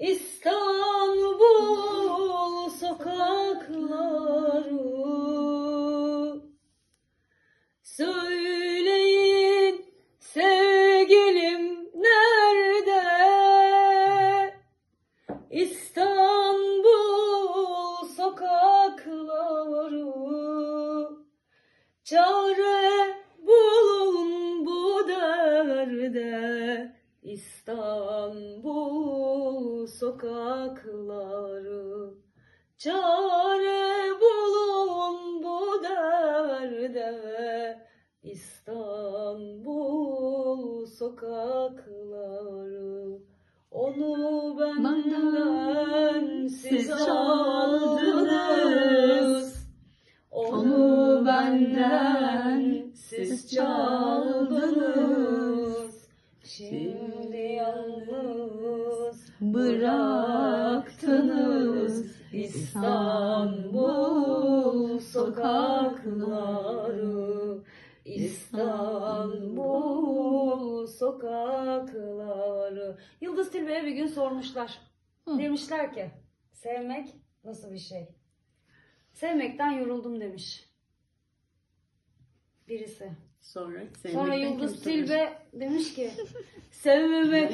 İstanbul sokakları Söyleyin sevgilim nerede? İstanbul sokakları Çare İstanbul sokakları Çare bulun bu derde. İstanbul sokakları Onu benden siz çaldınız. Onu benden siz çaldınız Şimdi yalnız bıraktınız İstanbul sokakları İstanbul sokakları Yıldız Tilbe'ye bir gün sormuşlar. Hı. Demişler ki sevmek nasıl bir şey? Sevmekten yoruldum demiş. Birisi. Sonra Sonra Yıldız? Tilbe demiş ki sevmemek